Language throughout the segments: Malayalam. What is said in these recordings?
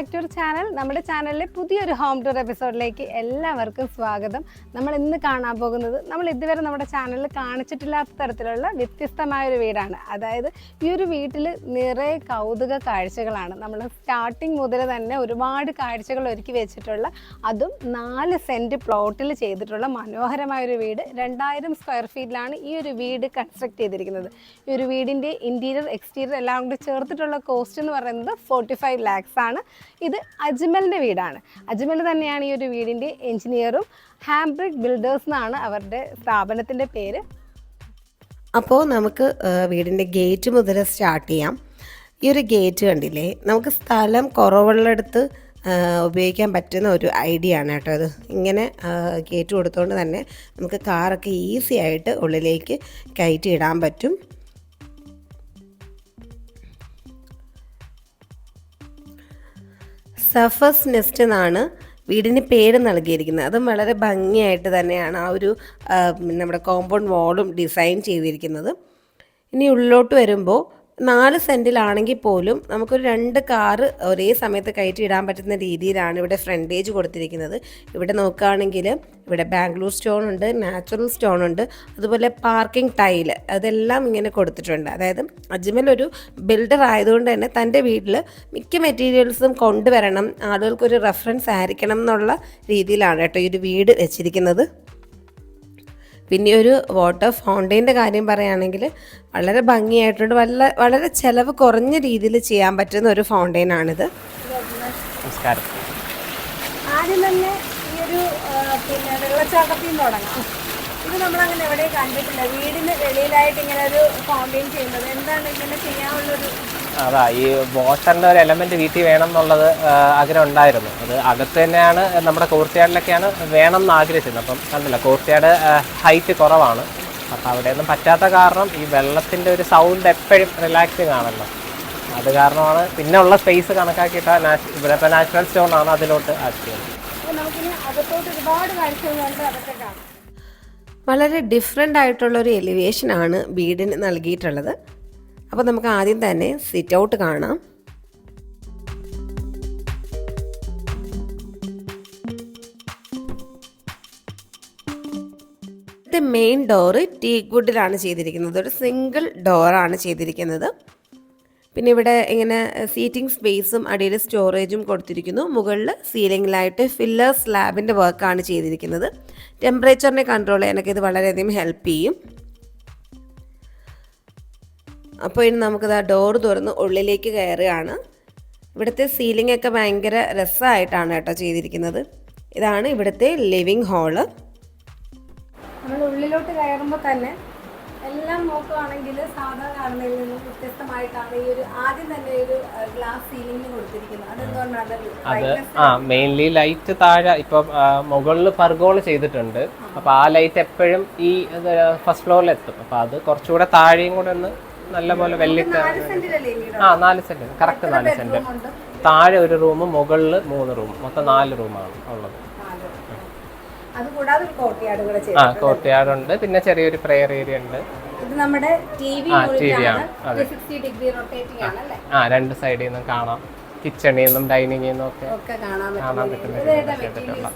ബാക്ക് ടു അവർ ചാനൽ നമ്മുടെ ചാനലിലെ പുതിയൊരു ഹോം ടൂർ എപ്പിസോഡിലേക്ക് എല്ലാവർക്കും സ്വാഗതം. നമ്മൾ ഇന്ന് കാണാൻ പോകുന്നത് നമ്മൾ ഇതുവരെ നമ്മുടെ ചാനലിൽ കാണിച്ചിട്ടില്ലാത്ത തരത്തിലുള്ള വ്യത്യസ്തമായ ഒരു വീടാണ്. അതായത് ഈ ഒരു വീട്ടിൽ നിറയെ കൗതുക കാഴ്ചകളാണ്. നമ്മൾ സ്റ്റാർട്ടിങ് മുതൽ തന്നെ ഒരുപാട് കാഴ്ചകൾ ഒരുക്കി വെച്ചിട്ടുള്ള അതും നാല് സെന്റ് പ്ലോട്ടിൽ ചെയ്തിട്ടുള്ള മനോഹരമായ ഒരു വീട്. രണ്ടായിരം സ്ക്വയർ ഫീറ്റിലാണ് ഈ ഒരു വീട് കൺസ്ട്രക്ട് ചെയ്തിരിക്കുന്നത്. ഈ ഒരു വീടിന്റെ ഇന്റീരിയർ എക്സ്റ്റീരിയർ എല്ലാം കൂടി ചേർത്തിട്ടുള്ള കോസ്റ്റ് എന്ന് പറയുന്നത് ഫോർട്ടി ഫൈവ് ലാക്സ് ആണ്. ഇത് അജ്മലിന്റെ വീടാണ്. അജ്മൽ തന്നെയാണ് ഈ ഒരു വീടിന്റെ എഞ്ചിനീയറും ഹാംബ്രിക് ബിൽഡേഴ്സ് എന്നാണ് അവരുടെ സ്ഥാപനത്തിന്റെ പേര്. അപ്പോൾ നമുക്ക് വീടിന്റെ ഗേറ്റ് മുതൽ സ്റ്റാർട്ട് ചെയ്യാം. ഈ ഒരു ഗേറ്റ് കണ്ടില്ലേ നമുക്ക് സ്ഥലം കുറവുള്ളിടത്ത് ഉപയോഗിക്കാൻ പറ്റുന്ന ഒരു ഐഡിയ ആണ് കേട്ടോ അത് ഇങ്ങനെ ഗേറ്റ് കൊടുത്തുകൊണ്ട് തന്നെ നമുക്ക് കാറൊക്കെ ഈസി ആയിട്ട് ഉള്ളിലേക്ക് കയറ്റി ഇടാൻ പറ്റും. സഫസ് നെസ്റ്റ് എന്നാണ് വീടിന് പേര് നൽകിയിരിക്കുന്നത്. അതും വളരെ ഭംഗിയായിട്ട് തന്നെയാണ് ആ ഒരു നമ്മുടെ കോമ്പൗണ്ട് വാളും ഡിസൈൻ ചെയ്തിരിക്കുന്നത്. ഇനി ഉള്ളിലോട്ട് വരുമ്പോൾ നാല് സെന്റിലാണെങ്കിൽ പോലും നമുക്കൊരു രണ്ട് കാറ് ഒരേ സമയത്ത് കയറ്റി ഇടാൻ പറ്റുന്ന രീതിയിലാണ് ഇവിടെ ഫ്രണ്ടേജ് കൊടുത്തിരിക്കുന്നത്. ഇവിടെ നോക്കുകയാണെങ്കിൽ ഇവിടെ ബാംഗ്ലൂർ സ്റ്റോൺ ഉണ്ട് നാച്ചുറൽ സ്റ്റോൺ ഉണ്ട് അതുപോലെ പാർക്കിംഗ് ടൈൽ അതെല്ലാം ഇങ്ങനെ കൊടുത്തിട്ടുണ്ട്. അതായത് അജ്മൽ ഒരു ബിൽഡർ ആയതുകൊണ്ട് തന്നെ തന്റെ വീട്ടിൽ മിക്ക മെറ്റീരിയൽസും കൊണ്ടുവരണം ആളുകൾക്കൊരു റെഫറൻസ് ആയിരിക്കണം എന്നുള്ള രീതിയിലാണ് കേട്ടോ ഈ ഒരു വീട് വെച്ചിരിക്കുന്നത്. പിന്നെ ഒരു വാട്ടർ ഫൗണ്ടൈന്റെ കാര്യം പറയുകയാണെങ്കിൽ വളരെ ഭംഗിയായിട്ടുണ്ട്. വല്ല വളരെ ചിലവ് കുറഞ്ഞ രീതിയിൽ ചെയ്യാൻ പറ്റുന്ന ഒരു ഫൗണ്ടൈൻ നമസ്കാരം. ആദ്യം തന്നെ ഈ ഒരു പിന്നെ വെള്ളച്ചാട്ടത്തിൽ നിന്ന് തുടങ്ങാം. ഇത് നമ്മളങ്ങനെ എവിടെയും കണ്ടിട്ടില്ല. വീടിന് വെളിയിലായിട്ട് ഇങ്ങനെ ഒരു കോമ്പൈൻ ചെയ്യുന്നത്. എന്താണ് ഇങ്ങനെ ചെയ്യാനുള്ളൊരു അതാ ഈ വാട്ടറിന്റെ ഒരു എലമെന്റ് വീട്ടിൽ വേണം എന്നുള്ളത് ആഗ്രഹം ഉണ്ടായിരുന്നു. അത് അകത്ത് തന്നെയാണ് നമ്മുടെ കോർട്ട്യാർഡിലൊക്കെയാണ് വേണം എന്ന് ആഗ്രഹിച്ചത് അപ്പം കണ്ടില്ല കോർട്ട്യാർഡ് ഹൈറ്റ് കുറവാണ്. അപ്പം അവിടെയൊന്നും പറ്റാത്ത കാരണം ഈ വെള്ളത്തിന്റെ ഒരു സൗണ്ട് എപ്പോഴും റിലാക്സിങ് ആണല്ലോ. അത് കാരണമാണ് പിന്നെ ഉള്ള സ്പേസ് കണക്കാക്കിയിട്ട് ഇവിടെ ഇപ്പോൾ നാച്ചുറൽ സ്റ്റോൺ ആണ് അതിലോട്ട് ആക്കിയത്. നമുക്കിനി അകത്തോട്ട് ഒരുപാട് കാഴ്ചകളുണ്ട് അതൊക്കെ കാണാം. വളരെ ഡിഫറെന്റ് ആയിട്ടുള്ള ഒരു എലിവേഷനാണ് വീടിന് നൽകിയിട്ടുള്ളത്. അപ്പോൾ നമുക്ക് ആദ്യം തന്നെ സിറ്റ് ഔട്ട് കാണാം. മെയിൻ ഡോറ് ടീക്ക് വുഡിലാണ് ചെയ്തിരിക്കുന്നത്. ഒരു സിംഗിൾ ഡോറാണ് ചെയ്തിരിക്കുന്നത്. പിന്നെ ഇവിടെ ഇങ്ങനെ സീറ്റിംഗ് സ്പേസും അടിയിൽ സ്റ്റോറേജും കൊടുത്തിരിക്കുന്നു. മുകളിൽ സീലിംഗിലായിട്ട് ഫില്ലർ സ്ലാബിന്റെ വർക്കാണ് ചെയ്തിരിക്കുന്നത്. ടെമ്പറേച്ചറിനെ കൺട്രോൾ ചെയ്യാനൊക്കെ ഇത് വളരെയധികം ഹെൽപ്പ് ചെയ്യും. അപ്പോൾ ഇനി നമുക്കിത് ആ ഡോർ തുറന്ന് ഉള്ളിലേക്ക് കയറുകയാണ്. ഇവിടുത്തെ സീലിംഗ് ഒക്കെ ഭയങ്കര രസമായിട്ടാണ് കേട്ടോ ചെയ്തിരിക്കുന്നത്. ഇതാണ് ഇവിടുത്തെ ലിവിങ് ഹാൾ നമ്മൾ ഉള്ളിലോട്ട് കയറുമ്പോൾ തന്നെ എല്ലാം നോക്കുകയാണെങ്കിൽ സാധാ കാണുന്നതിൽ നിന്നും വ്യത്യസ്തമായിട്ടാണ് ഈ ഒരു ആദ്യം തന്നെ ഒരു ഗ്ലാസ് സീലിംഗ് കൊടുത്തിരിക്കുന്നത്. അതെന്തുകൊണ്ടാണ് അത് ആ മെയിൻലി ലൈറ്റ് താഴെ ഇപ്പൊ മുകളിൽ പർഗോൾ ചെയ്തിട്ടുണ്ട്. അപ്പൊ ആ ലൈറ്റ് എപ്പോഴും ഈ ഫസ്റ്റ് ഫ്ലോറിൽ എത്തും. അപ്പൊ അത് കുറച്ചുകൂടെ താഴെയും കൂടെ ഒന്ന് നല്ലപോലെ വെള്ളിട്ട് വെല്ലിട്ട് ആ നാല് സെന്റ് കറക്റ്റ് നാല് സെന്റ് താഴെ ഒരു റൂം മുകളിൽ മൂന്ന് റൂം മൊത്തം നാല് റൂമാണ് ഉള്ളത് നാല്. അത് കൂടാതെ ഒരു കോട്ടയാട് കൂടെ ചെയ്തു ആ ഉണ്ട് പിന്നെ ചെറിയൊരു പ്രെയർ ഏരിയ ഉണ്ട്. നമ്മുടെ ടി വി ആ ആണ്. രണ്ട് സൈഡിൽ നിന്നും കാണാം. കിച്ചണിൽ നിന്നും ഡൈനിങ്ങിൽ നിന്നും ഒക്കെ കാണാൻ കാണാൻ പറ്റും. പറ്റുന്ന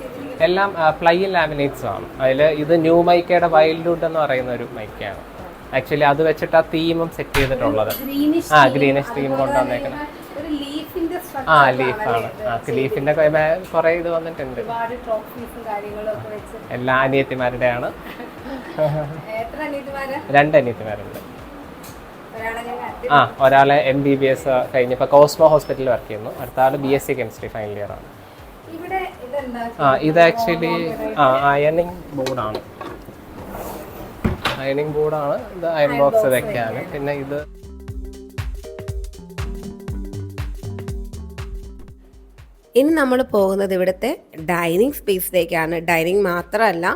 എല്ലാം ഫ്ലൈ ലാമിനേറ്റ്സും ആണ്. അതിൽ ഇത് ന്യൂ മൈക്കയുടെ വൈൽഡ് വുഡ് എന്ന് പറയുന്ന ഒരു മൈക്കയാണ് ആക്ച്വലി അത് വെച്ചിട്ട് ആ തീമും സെറ്റ് ചെയ്തിട്ടുള്ളത്. ആ ഗ്രീനിഷ് തീം കൊണ്ടുവന്നേക്കുന്നത് ആ ലീഫാണ്. ആ ലീഫിന്റെ കുറെ ഇത് വന്നിട്ടുണ്ട്. എല്ലാ അനിയത്തിമാരുടെയാണ്. എത്ര അനിയത്തിമാര്? രണ്ട് അനിയത്തിമാരുണ്ട്. ആ ഒരാളെ എം ബി ബി എസ് കഴിഞ്ഞപ്പോൾ കോസ്മോ ഹോസ്പിറ്റലിൽ വർക്ക് ചെയ്യുന്നു. അടുത്ത ആൾ B S C chemistry final year ആണ്. ആ ഇത് ആക്ച്വലി ആ അയണിങ് ബോർഡാണ് അയണിങ് ബോർഡാണ് ഇത് അയൺ ബോക്സ് വെക്കാനും. പിന്നെ ഇത് ഇനി നമ്മൾ പോകുന്നത് ഇവിടുത്തെ ഡൈനിങ് സ്പേസിലേക്കാണ്. ഡൈനിങ് മാത്രമല്ല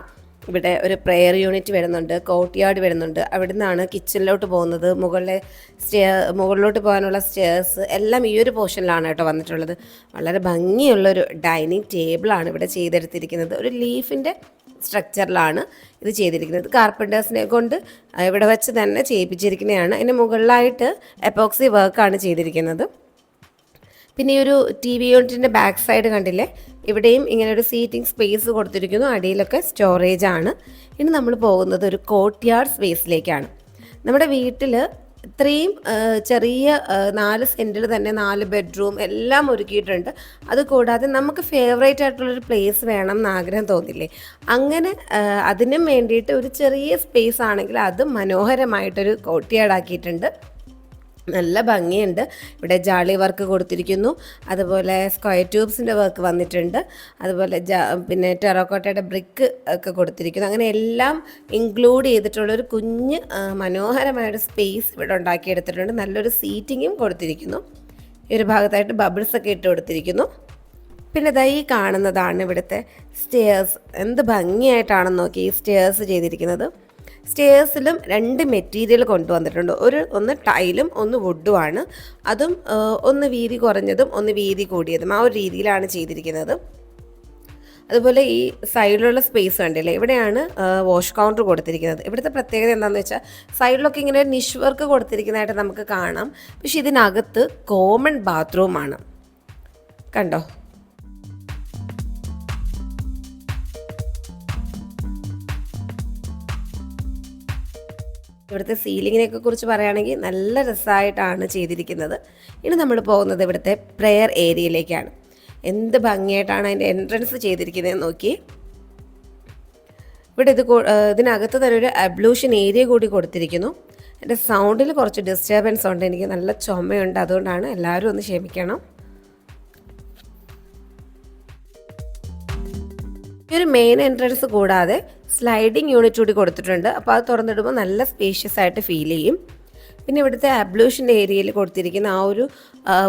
ഇവിടെ ഒരു പ്രെയർ യൂണിറ്റ് വരുന്നുണ്ട് കോർട്ട്യാർഡ് വരുന്നുണ്ട്. അവിടെ നിന്നാണ് കിച്ചണിലോട്ട് പോകുന്നത്. മുകളിലെ സ്റ്റെയർ മുകളിലോട്ട് പോകാനുള്ള സ്റ്റെയർസ് എല്ലാം ഈ ഒരു പോർഷനിലാണ് കേട്ടോ വന്നിട്ടുള്ളത്. വളരെ ഭംഗിയുള്ളൊരു ഡൈനിങ് ടേബിളാണ് ഇവിടെ ചെയ്തെടുത്തിരിക്കുന്നത്. ഒരു ലീഫിന്റെ സ്ട്രക്ചറിലാണ് ഇത് ചെയ്തിരിക്കുന്നത്. കാർപ്പന്റേഴ്സിനെ കൊണ്ട് ഇവിടെ വെച്ച് തന്നെ ചെയ്യിപ്പിച്ചിരിക്കുന്നതാണ്. അതിന് മുകളിലായിട്ട് എപ്പോക്സി വർക്കാണ് ചെയ്തിരിക്കുന്നത്. പിന്നെ ഈ ഒരു ടി വി യൂണിറ്റിന്റെ ബാക്ക് സൈഡ് കണ്ടില്ലേ? ഇവിടെയും ഇങ്ങനെ ഒരു സീറ്റിംഗ് സ്പേസ് കൊടുത്തിരിക്കുന്നു. അടിയിലൊക്കെ സ്റ്റോറേജ് ആണ്. ഇനി നമ്മൾ പോകുന്നത് ഒരു കോർട്ട്യാർഡ് സ്പേസിലേക്കാണ് നമ്മുടെ വീട്ടിൽ ഇത്രയും ചെറിയ നാല് സെന്റിൽ തന്നെ നാല് ബെഡ്റൂം എല്ലാം ഒരുക്കിയിട്ടുണ്ട്. അതുകൂടാതെ നമുക്ക് ഫേവറേറ്റ് ആയിട്ടുള്ളൊരു പ്ലേസ് വേണം എന്ന് ആഗ്രഹം തോന്നില്ലേ? അങ്ങനെ അതിനും വേണ്ടിയിട്ട് ഒരു ചെറിയ സ്പേസ് ആണെങ്കിൽ അത് മനോഹരമായിട്ടൊരു കോട്ടിയാട് ആക്കിയിട്ടുണ്ട്. നല്ല ഭംഗിയുണ്ട്. ഇവിടെ ജാളി വർക്ക് കൊടുത്തിരിക്കുന്നു. അതുപോലെ സ്ക്വയർ ട്യൂബ്സിന്റെ വർക്ക് വന്നിട്ടുണ്ട്. അതുപോലെ പിന്നെ ടെറോക്കോട്ടയുടെ ബ്രിക്ക് ഒക്കെ കൊടുത്തിരിക്കുന്നു. അങ്ങനെ എല്ലാം ഇൻക്ലൂഡ് ചെയ്തിട്ടുള്ളൊരു കുഞ്ഞ് മനോഹരമായൊരു സ്പേസ് ഇവിടെ ഉണ്ടാക്കിയെടുത്തിട്ടുണ്ട്. നല്ലൊരു സീറ്റിങ്ങും കൊടുത്തിരിക്കുന്നു. ഈ ഒരു ഭാഗത്തായിട്ട് ബബിൾസ് ഒക്കെ ഇട്ട് കൊടുത്തിരിക്കുന്നു. പിന്നെ ദാ ഈ കാണുന്നതാണ് ഇവിടുത്തെ സ്റ്റേഴ്സ് എന്ത് ഭംഗിയായിട്ടാണെന്ന് നോക്കി ഈ സ്റ്റേഴ്സ് ചെയ്തിരിക്കുന്നത്. സ്റ്റേഴ്സിലും രണ്ട് മെറ്റീരിയൽ കൊണ്ടുവന്നിട്ടുണ്ട്. ഒരു ഒന്ന് ടൈലും ഒന്ന് വുഡുമാണ്. അതും ഒന്ന് വീതി കുറഞ്ഞതും ഒന്ന് വീതി കൂടിയതും ആ ഒരു രീതിയിലാണ് ചെയ്തിരിക്കുന്നത്. അതുപോലെ ഈ സൈഡിലുള്ള സ്പേസ് കണ്ടില്ലേ? ഇവിടെയാണ് വാഷ് കൗണ്ടർ കൊടുത്തിരിക്കുന്നത്. ഇവിടുത്തെ പ്രത്യേകത എന്താണെന്ന് വെച്ചാൽ സൈഡിലൊക്കെ ഇങ്ങനെ നിഷ് വർക്ക് കൊടുത്തിരിക്കുന്നതായിട്ട് നമുക്ക് കാണാം. പക്ഷേ ഇതിനകത്ത് കോമൺ ബാത്റൂമാണ് കണ്ടോ? ഇവിടുത്തെ സീലിങ്ങിനെയൊക്കെ കുറിച്ച് പറയുകയാണെങ്കിൽ നല്ല രസമായിട്ടാണ് ചെയ്തിരിക്കുന്നത്. ഇനി നമ്മൾ പോകുന്നത് ഇവിടുത്തെ പ്രെയർ ഏരിയയിലേക്കാണ് എന്ത് ഭംഗിയായിട്ടാണ് അതിന്റെ എൻട്രൻസ് ചെയ്തിരിക്കുന്നത് നോക്കി ഇവിടെ ഇത് ഇതിനകത്ത് തന്നെ ഒരു അബ്ലൂഷൻ ഏരിയ കൂടി കൊടുത്തിരിക്കുന്നു. എന്റെ സൗണ്ടിൽ കുറച്ച് ഡിസ്റ്റർബൻസ് ഉണ്ട്. എനിക്ക് നല്ല ചുമയുണ്ട്. അതുകൊണ്ടാണ് എല്ലാവരും ഒന്ന് ക്ഷമിക്കണം. ഈ ഒരു മെയിൻ എൻട്രൻസ് കൂടാതെ സ്ലൈഡിങ് യൂണിറ്റ് കൂടി കൊടുത്തിട്ടുണ്ട്. അപ്പോൾ അത് തുറന്നിടുമ്പോൾ നല്ല സ്പേഷ്യസ് ആയിട്ട് ഫീൽ ചെയ്യും. പിന്നെ ഇവിടുത്തെ അബ്ലൂഷന്റെ ഏരിയയിൽ കൊടുത്തിരിക്കുന്ന ആ ഒരു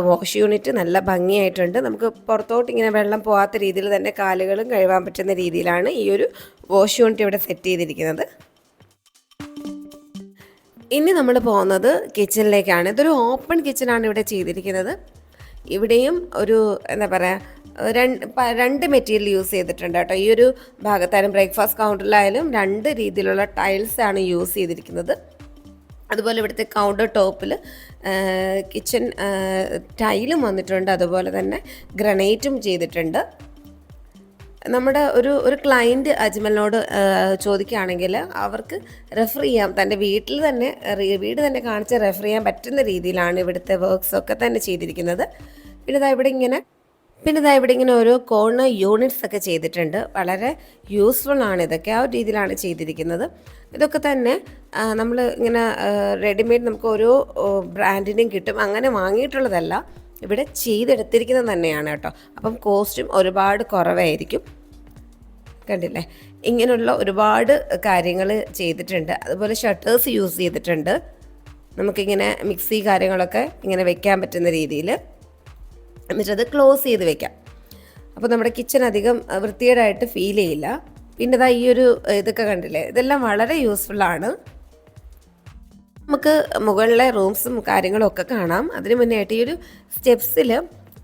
വാഷ് യൂണിറ്റ് നല്ല ഭംഗിയായിട്ടുണ്ട്. നമുക്ക് പുറത്തോട്ട് ഇങ്ങനെ വെള്ളം പോകാത്ത രീതിയിൽ തന്നെ കാലുകളും കഴുകാൻ പറ്റുന്ന രീതിയിലാണ് ഈ ഒരു വാഷ് യൂണിറ്റ് ഇവിടെ സെറ്റ് ചെയ്തിരിക്കുന്നത്. ഇനി നമ്മൾ പോകുന്നത് കിച്ചണിലേക്കാണ് ഇതൊരു ഓപ്പൺ കിച്ചണാണ് ഇവിടെ ചെയ്തിരിക്കുന്നത്. ഇവിടെയും ഒരു എന്താ പറയുക രണ്ട് മെറ്റീരിയൽ യൂസ് ചെയ്തിട്ടുണ്ട് കേട്ടോ. ഈ ഒരു ഭാഗത്തായാലും ബ്രേക്ക്ഫാസ്റ്റ് കൗണ്ടറിലായാലും രണ്ട് രീതിയിലുള്ള ടൈൽസ് ആണ് യൂസ് ചെയ്തിരിക്കുന്നത്. അതുപോലെ ഇവിടുത്തെ കൗണ്ടർ ടോപ്പിൽ കിച്ചൺ ടൈലും വന്നിട്ടുണ്ട്. അതുപോലെ തന്നെ ഗ്രനൈറ്റും ചെയ്തിട്ടുണ്ട്. നമ്മുടെ ഒരു ഒരു ക്ലയന്റ് അജ്മലിനോട് ചോദിക്കുകയാണെങ്കിൽ അവർക്ക് റെഫർ ചെയ്യാം. തന്റെ വീട്ടിൽ തന്നെ വീട് തന്നെ കാണിച്ച് റെഫർ ചെയ്യാൻ പറ്റുന്ന രീതിയിലാണ് ഇവിടുത്തെ വർക്ക്സ് ഒക്കെ തന്നെ ചെയ്തിരിക്കുന്നത്. പിന്നെ ഇവിടെ ഇങ്ങനെ പിന്നെ ഇതാ ഇവിടെ ഇങ്ങനെ ഓരോ കോർണർ യൂണിറ്റ്സ് ഒക്കെ ചെയ്തിട്ടുണ്ട്. വളരെ യൂസ്ഫുൾ ആണ് ഇതൊക്കെ. ആ ഒരു രീതിയിലാണ് ചെയ്തിരിക്കുന്നത്. ഇതൊക്കെ തന്നെ നമ്മൾ ഇങ്ങനെ റെഡിമെയ്ഡ് നമുക്ക് ഓരോ ബ്രാൻഡിന്റെയും കിട്ടും. അങ്ങനെ വാങ്ങിയിട്ടുള്ളതല്ല. ഇവിടെ ചെയ്തെടുത്തിരിക്കുന്നത് തന്നെയാണ് കേട്ടോ. അപ്പം കോസ്റ്റും ഒരുപാട് കുറവായിരിക്കും. കണ്ടില്ലേ? ഇങ്ങനെയുള്ള ഒരുപാട് കാര്യങ്ങൾ ചെയ്തിട്ടുണ്ട്. അതുപോലെ ഷട്ടേഴ്സ് യൂസ് ചെയ്തിട്ടുണ്ട്. നമുക്കിങ്ങനെ മിക്സി കാര്യങ്ങളൊക്കെ ഇങ്ങനെ വെക്കാൻ പറ്റുന്ന രീതിയിൽ എന്നിട്ടത് ക്ലോസ് ചെയ്ത് വെക്കാം. അപ്പോൾ നമ്മുടെ കിച്ചൺ അധികം വൃത്തികേടായിട്ട് ഫീൽ ചെയ്യില്ല. പിന്നെ ഇതാ ഈ ഒരു ഇതൊക്കെ കണ്ടില്ലേ? ഇതെല്ലാം വളരെ യൂസ്ഫുള്ളാണ് നമുക്ക് മുകളിലെ റൂംസും കാര്യങ്ങളും ഒക്കെ കാണാം. അതിന് മുന്നേ ആയിട്ട് ഈ ഒരു സ്റ്റെപ്സിൽ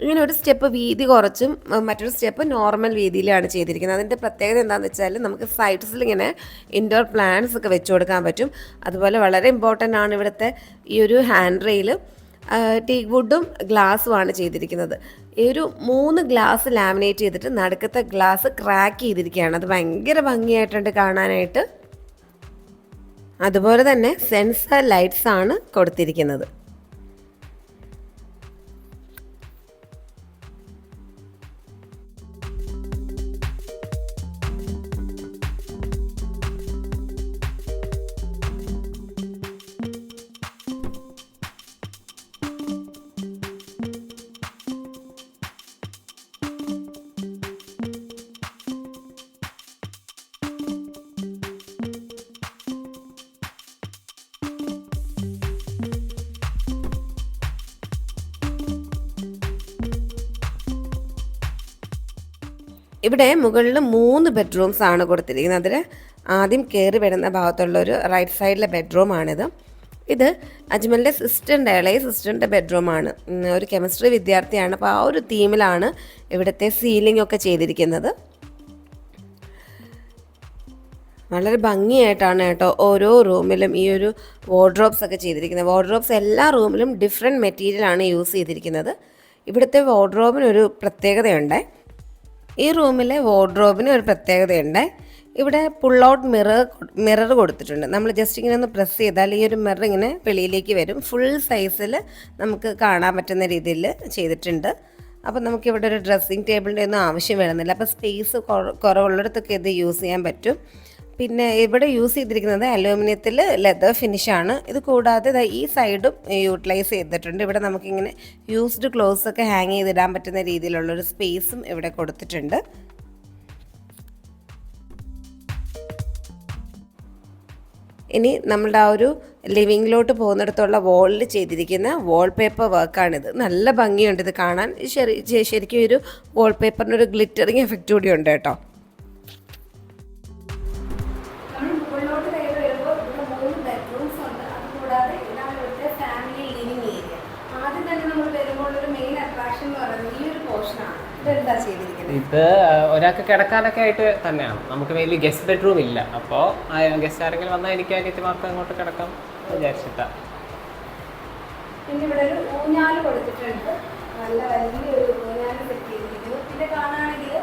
ഇങ്ങനെ ഒരു സ്റ്റെപ്പ് വീതി കുറച്ചും മറ്റൊരു സ്റ്റെപ്പ് നോർമൽ വീതിയിലാണ് ചെയ്തിരിക്കുന്നത്. അതിന്റെ പ്രത്യേകത എന്താണെന്ന് വെച്ചാൽ നമുക്ക് സൈഡ്സിൽ ഇങ്ങനെ ഇൻഡോർ പ്ലാന്റ്സ് ഒക്കെ വെച്ച് കൊടുക്കാൻ പറ്റും. അതുപോലെ വളരെ ഇമ്പോർട്ടന്റ് ആണ് ഇവിടുത്തെ ഈ ഒരു ഹാൻഡ് റെയിൽ ടീക്ക് വുഡും ഗ്ലാസ്സുമാണ് ചെയ്തിരിക്കുന്നത്. ഒരു മൂന്ന് ഗ്ലാസ് ലാമിനേറ്റ് ചെയ്തിട്ട് നടുക്കത്തെ ഗ്ലാസ് ക്രാക്ക് ചെയ്തിരിക്കുകയാണ്. അത് ഭയങ്കര ഭംഗിയായിട്ടുണ്ട് കാണാനായിട്ട്. അതുപോലെ തന്നെ സെൻസർ ലൈറ്റ്സ് ആണ് കൊടുത്തിരിക്കുന്നത്. ഇവിടെ മുകളിൽ മൂന്ന് ബെഡ്റൂംസ് ആണ് കൊടുത്തിരിക്കുന്നത്. അതിൽ ആദ്യം കയറി വരുന്ന ഭാഗത്തുള്ള ഒരു റൈറ്റ് സൈഡിലെ ബെഡ്റൂമാണിത് ഇത് അജ്മലിന്റെ സിസ്റ്ററിന്റെ ഇളയ സിസ്റ്ററിന്റെ ബെഡ്റൂമാണ് ഒരു കെമിസ്ട്രി വിദ്യാർത്ഥിയാണ്. അപ്പോൾ ആ ഒരു തീമിലാണ് ഇവിടുത്തെ സീലിംഗ് ഒക്കെ ചെയ്തിരിക്കുന്നത്. വളരെ ഭംഗിയായിട്ടാണ് കേട്ടോ ഓരോ റൂമിലും ഈ ഒരു വാർഡ്രോബ്സ് ഒക്കെ ചെയ്തിരിക്കുന്നത്. വാർഡ്രോബ്സ് എല്ലാ റൂമിലും ഡിഫറെന്റ് മെറ്റീരിയലാണ് യൂസ് ചെയ്തിരിക്കുന്നത്. ഇവിടുത്തെ വാർഡ്രോബിനൊരു പ്രത്യേകതയുണ്ട്. ഈ റൂമിലെ വാർഡ്രോബിന് ഒരു പ്രത്യേകതയുണ്ട്. ഇവിടെ പുൾ ഔട്ട് മിറർ മിറർ കൊടുത്തിട്ടുണ്ട്. നമ്മൾ ജസ്റ്റ് ഇങ്ങനെ ഒന്ന് പ്രസ് ചെയ്താൽ ഈ ഒരു മിറർ ഇങ്ങനെ വെളിയിലേക്ക് വരും. ഫുൾ സൈസിൽ നമുക്ക് കാണാൻ പറ്റുന്ന രീതിയിൽ ചെയ്തിട്ടുണ്ട്. അപ്പോൾ നമുക്ക് ഇവിടെ ഒരു ഡ്രസ്സിങ് ടേബിളിന്റെ ഒന്നും ആവശ്യം വരുന്നില്ല. അപ്പോൾ സ്പേസ് കുറവുള്ളിടത്തൊക്കെ ഇത് യൂസ് ചെയ്യാൻ പറ്റും. പിന്നെ ഇവിടെ യൂസ് ചെയ്തിരിക്കുന്നത് അലൂമിനിയത്തിൽ ലെതർ ഫിനിഷാണ് ഇത് കൂടാതെ ഈ സൈഡും യൂട്ടിലൈസ് ചെയ്തിട്ടുണ്ട്. ഇവിടെ നമുക്കിങ്ങനെ യൂസ്ഡ് ക്ലോസ് ഒക്കെ ഹാങ് ചെയ്തിടാൻ പറ്റുന്ന രീതിയിലുള്ളൊരു സ്പേസും ഇവിടെ കൊടുത്തിട്ടുണ്ട്. ഇനി നമ്മളുടെ ആ ഒരു ലിവിങ്ങിലോട്ട് പോകുന്നിടത്തുള്ള വാളിൽ ചെയ്തിരിക്കുന്ന വാൾ പേപ്പർ വർക്കാണിത് നല്ല ഭംഗിയുണ്ട് ഇത് കാണാൻ. ശരി ശരിക്കും ഒരു വാൾ പേപ്പറിന് ഒരു ഗ്ലിറ്ററിങ് എഫക്റ്റ് കൂടി ഉണ്ട് കേട്ടോ. ഇത് ആ, ഒരാൾക്ക് കിടക്കാനൊക്കെ ആയിട്ട് തന്നെയാണ്. നമുക്ക് വലിയ ഗസ്റ്റ് ബെഡ്റൂം ഇല്ല. അപ്പോൾ ഗസ്റ്റ് ആരെങ്കിലും വന്നാൽ എനിക്ക് അനിയത്തിമാർക്ക് അങ്ങോട്ട് കിടക്കാം വിചാരിച്ചിട്ടാ. പിന്നെ ഇവിടെ ഒരു കൊടുത്തിട്ടുണ്ട്. നല്ല വലിയൊരു ഊഞ്ഞാൽ സെറ്റ് ചെയ്തിരിക്കുന്നു. പിന്നെ കാണുകയാണെങ്കിൽ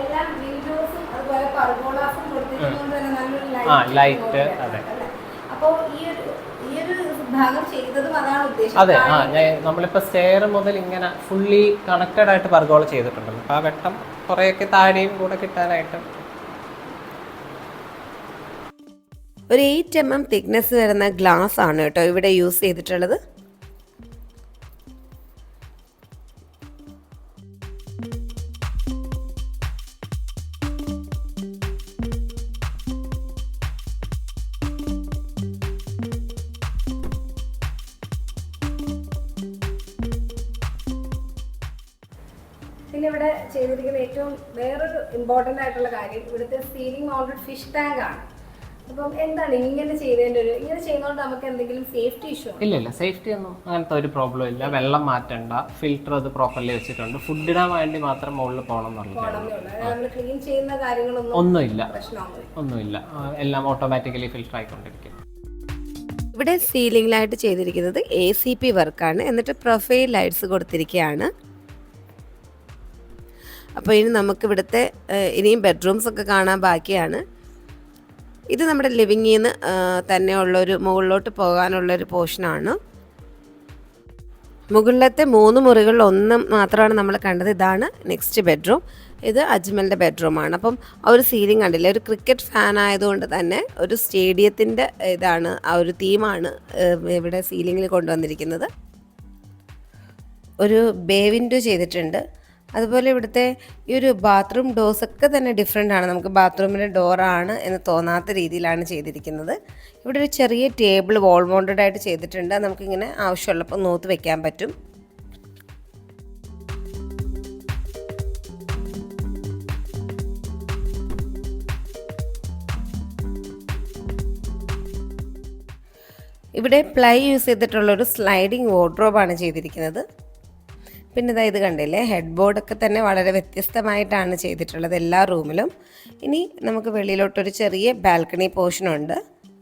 എല്ലാ വിൻഡോസും അതുപോലെ പർഗോളാസും കൊടുത്തിരിക്കുന്നത് തന്നെ നല്ലൊരു ആ, ലൈറ്റ് അതെ. അപ്പോൾ ഈ ഒരു അതെ ആ നമ്മളിപ്പോ സ്റ്റെയർ മുതൽ ഇങ്ങനെ ഫുള്ളി കണക്റ്റഡ് ആയിട്ട് പർഗോള ചെയ്തിട്ടുണ്ടല്ലോ. അപ്പോൾ ആ വെട്ടം കുറേയൊക്കെ താഴെയും കൂടെ കിട്ടാനായിട്ട്. ഒരു എയ്റ്റ് എം എം തിക്നെസ് വരുന്ന ഗ്ലാസ് ആണ് കേട്ടോ ഇവിടെ യൂസ് ചെയ്തിട്ടുള്ളത്. പിന്നെ ഇവിടെ ചെയ്തിരിക്കുന്ന ഏറ്റവും വേറൊരു ഇമ്പോർട്ടന്റ് ആയിട്ടുള്ള കാര്യം ഇവിടുത്തെ സീലിംഗ് മൗണ്ടഡ് ഫിഷ് ടാങ്ക് ആണ്. അപ്പം എന്താണ് ഇങ്ങനെ ചെയ്തതിന്റെ ഒരു ഇങ്ങനെ ചെയ്യുന്നതുകൊണ്ട് നമുക്ക് എന്തെങ്കിലും സേഫ്റ്റി ഇഷ്യൂ ഇല്ല ഇല്ല സേഫ്റ്റി ഒന്നും അങ്ങനത്തെ ഒരു പ്രോബ്ലം ഇല്ല. വെള്ളം മാറ്റണ്ട. ഫിൽറ്റർ അത് പ്രോപ്പർലി വെച്ചിട്ടുണ്ട്. ഫുഡ് ഇടാൻ വേണ്ടി മാത്രം മുകളിൽ പോകണം എന്നുള്ളത് നമ്മൾ ക്ലീൻ ചെയ്യുന്ന കാര്യങ്ങളൊന്നും ഒന്നുമില്ല. ഒന്നുമില്ല. എല്ലാം ഓട്ടോമാറ്റിക്കലി ഫിൽറ്റർ ആയിക്കൊണ്ടിരിക്കും. ഇവിടെ സീലിംഗിലായിട്ട് ചെയ്തിരിക്കുന്നത് എ സി പി വർക്കാണ് എന്നിട്ട് പ്രൊഫൈൽ ലൈറ്റ്സ് കൊടുത്തിരിക്കുകയാണ്. അപ്പോൾ ഇനി നമുക്ക് ഇവിടുത്തെ ഇനിയും ബെഡ്റൂംസ് ഒക്കെ കാണാൻ ബാക്കിയാണ്. ഇത് നമ്മുടെ ലിവിങ്ങിൽ നിന്ന് തന്നെയുള്ളൊരു മുകളിലോട്ട് പോകാനുള്ളൊരു പോർഷനാണ് മുകളിലത്തെ മൂന്ന് മുറികളിൽ ഒന്ന് മാത്രമാണ് നമ്മൾ കണ്ടത്. ഇതാണ് നെക്സ്റ്റ് ബെഡ്റൂം ഇത് അജ്മലിന്റെ ബെഡ്റൂമാണ് അപ്പം ആ ഒരു സീലിംഗ് കണ്ടില്ല? ഒരു ക്രിക്കറ്റ് ഫാൻ ആയതുകൊണ്ട് തന്നെ ഒരു സ്റ്റേഡിയത്തിന്റെ ഇതാണ് ആ ഒരു തീമാണ് ഇവിടെ സീലിങ്ങിൽ കൊണ്ടുവന്നിരിക്കുന്നത്. ഒരു ബേ വിൻഡോ ചെയ്തിട്ടുണ്ട്. അതുപോലെ ഇവിടുത്തെ ഈ ഒരു ബാത്റൂം ഡോസ് ഒക്കെ തന്നെ ഡിഫറെന്റ് ആണ്. നമുക്ക് ബാത്റൂമിന്റെ ഡോറാണ് എന്ന് തോന്നാത്ത രീതിയിലാണ് ചെയ്തിരിക്കുന്നത്. ഇവിടെ ഒരു ചെറിയ ടേബിൾ വോൾ മൗണ്ടഡ് ആയിട്ട് ചെയ്തിട്ടുണ്ട്. നമുക്കിങ്ങനെ ആവശ്യമുള്ളപ്പോൾ നോത്ത് വെക്കാൻ പറ്റും. ഇവിടെ പ്ലൈ യൂസ് ചെയ്തിട്ടുള്ള ഒരു സ്ലൈഡിങ് വാർഡ്രോബാണ് ചെയ്തിരിക്കുന്നത്. പിന്നെ ഇതാ ഇത് കണ്ടില്ലേ? ഹെഡ് ബോർഡൊക്കെ തന്നെ വളരെ വ്യത്യസ്തമായിട്ടാണ് ചെയ്തിട്ടുള്ളത് എല്ലാ റൂമിലും. ഇനി നമുക്ക് വെളിയിലോട്ടൊരു ചെറിയ ബാൽക്കണി പോർഷനുണ്ട്.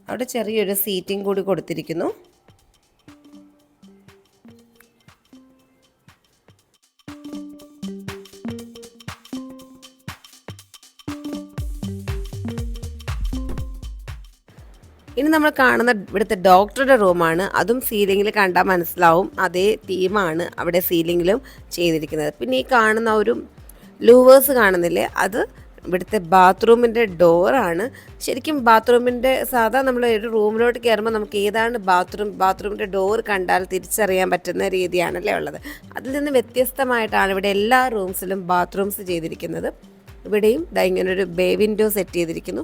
അവിടെ ചെറിയൊരു സീറ്റിംഗ് കൂടി കൊടുത്തിരിക്കുന്നു. ഇനി നമ്മൾ കാണുന്ന ഇവിടുത്തെ ഡോക്ടറുടെ റൂമാണ്. അതും സീലിംഗിൽ കണ്ടാൽ മനസ്സിലാവും. അതേ തീമാണ് അവിടെ സീലിംഗിലും ചെയ്തിരിക്കുന്നത്. പിന്നെ ഈ കാണുന്ന ഒരു ലൂവേഴ്സ് കാണുന്നില്ലേ? അത് ഇവിടുത്തെ ബാത്റൂമിന്റെ ഡോറാണ് ശരിക്കും ബാത്റൂമിന്റെ സാധാ നമ്മൾ ഒരു റൂമിലോട്ട് കയറുമ്പോൾ നമുക്ക് ഏതാണ് ബാത്റൂം ബാത്റൂമിന്റെ ഡോർ കണ്ടാൽ തിരിച്ചറിയാൻ പറ്റുന്ന രീതിയാണല്ലേ ഉള്ളത്. അതിൽ നിന്ന് വ്യത്യസ്തമായിട്ടാണ് ഇവിടെ എല്ലാ റൂംസിലും ബാത്റൂംസ് ചെയ്തിരിക്കുന്നത്. ഇവിടെയും ദാ ഇങ്ങനൊരു ബേ വിൻഡോ സെറ്റ് ചെയ്തിരിക്കുന്നു.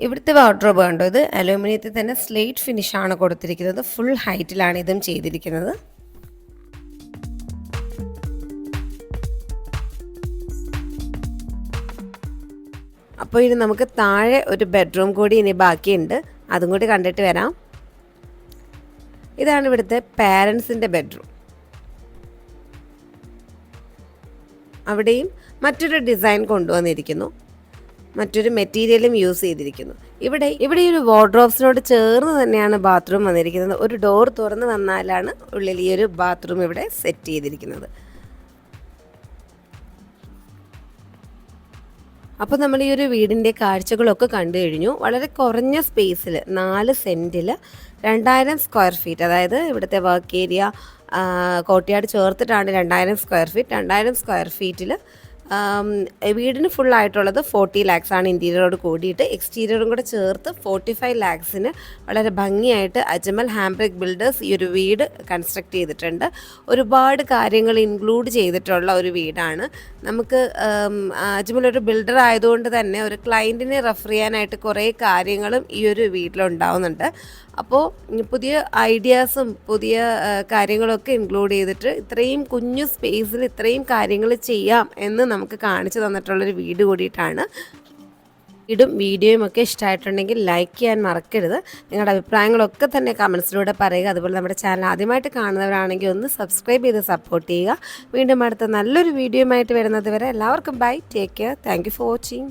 ഇവിടുത്തെ വാർഡ്രോബ് കണ്ടോ? ഇത് അലൂമിനിയത്തിൽ തന്നെ സ്ലേറ്റ് ഫിനിഷ് ആണ് കൊടുത്തിരിക്കുന്നത്. ഫുൾ ഹൈറ്റിലാണ് ഇതും ചെയ്തിരിക്കുന്നത്. അപ്പോൾ ഇനി നമുക്ക് താഴെ ഒരു ബെഡ്റൂം കൂടി ഇനി ബാക്കിയുണ്ട്. അതും കൂടി കണ്ടിട്ട് വരാം. ഇതാണ് ഇവിടുത്തെ പാരൻസിന്റെ ബെഡ്റൂം അവിടെയും മറ്റൊരു ഡിസൈൻ കൊണ്ടുവന്നിരിക്കുന്നു. മറ്റൊരു മെറ്റീരിയലും യൂസ് ചെയ്തിരിക്കുന്നു. ഇവിടെ ഇവിടെ ഒരു വാർഡ്രോബ്സിനോട് ചേർന്ന് തന്നെയാണ് ബാത്റൂം വന്നിരിക്കുന്നത്. ഒരു ഡോർ തുറന്ന് വന്നാലാണ് ഉള്ളിൽ ഈ ഒരു ബാത്റൂം ഇവിടെ സെറ്റ് ചെയ്തിരിക്കുന്നത്. അപ്പോൾ നമ്മൾ ഈ ഒരു വീടിന്റെ കാഴ്ചകളൊക്കെ കണ്ടു കഴിഞ്ഞു. വളരെ കുറഞ്ഞ സ്പേസിൽ നാല് സെന്റിൽ രണ്ടായിരം സ്ക്വയർ ഫീറ്റ് അതായത് ഇവിടുത്തെ വർക്ക് ഏരിയ കോട്ടയാട് ചേർത്തിട്ടാണ് രണ്ടായിരം സ്ക്വയർ ഫീറ്റ് രണ്ടായിരം സ്ക്വയർ ഫീറ്റിൽ വീടിന് ഫുൾ ആയിട്ടുള്ളത് ഫോർട്ടി ലാക്സ് ആണ് ഇന്റീരിയറോട് കൂടിയിട്ട്. എക്സ്റ്റീരിയറും കൂടെ ചേർത്ത് ഫോർട്ടി ഫൈവ് ലാക്സിന് വളരെ ഭംഗിയായിട്ട് അജ്മൽ ഹാംബ്രിക് ബിൽഡേഴ്സ് ഈ ഒരു വീട് കൺസ്ട്രക്ട് ചെയ്തിട്ടുണ്ട്. ഒരുപാട് കാര്യങ്ങൾ ഇൻക്ലൂഡ് ചെയ്തിട്ടുള്ള ഒരു വീടാണ്. നമുക്ക് അജ്മൽ ഒരു ബിൽഡർ ആയതുകൊണ്ട് തന്നെ ഒരു ക്ലയന്റിനെ റെഫർ ചെയ്യാനായിട്ട് കുറേ കാര്യങ്ങളും ഈ ഒരു വീട്ടിലുണ്ടാവുന്നുണ്ട്. അപ്പോൾ പുതിയ ഐഡിയാസും പുതിയ കാര്യങ്ങളൊക്കെ ഇൻക്ലൂഡ് ചെയ്തിട്ട് ഇത്രയും കുഞ്ഞു സ്പേസിൽ ഇത്രയും കാര്യങ്ങൾ ചെയ്യാം എന്ന് നമുക്ക് കാണിച്ചു തന്നിട്ടുള്ളൊരു വീട് കൂടിയിട്ടാണ്. വീടും വീഡിയോയും ഒക്കെ ഇഷ്ടമായിട്ടുണ്ടെങ്കിൽ ലൈക്ക് ചെയ്യാൻ മറക്കരുത്. നിങ്ങളുടെ അഭിപ്രായങ്ങളൊക്കെ തന്നെ കമൻസിലൂടെ പറയുക. അതുപോലെ നമ്മുടെ ചാനൽ ആദ്യമായിട്ട് കാണുന്നവരാണെങ്കിൽ ഒന്ന് സബ്സ്ക്രൈബ് ചെയ്ത് സപ്പോർട്ട് ചെയ്യുക. വീണ്ടും അടുത്ത നല്ലൊരു വീഡിയോയുമായിട്ട് വരുന്നത് വരെ എല്ലാവർക്കും bye take care thank for watching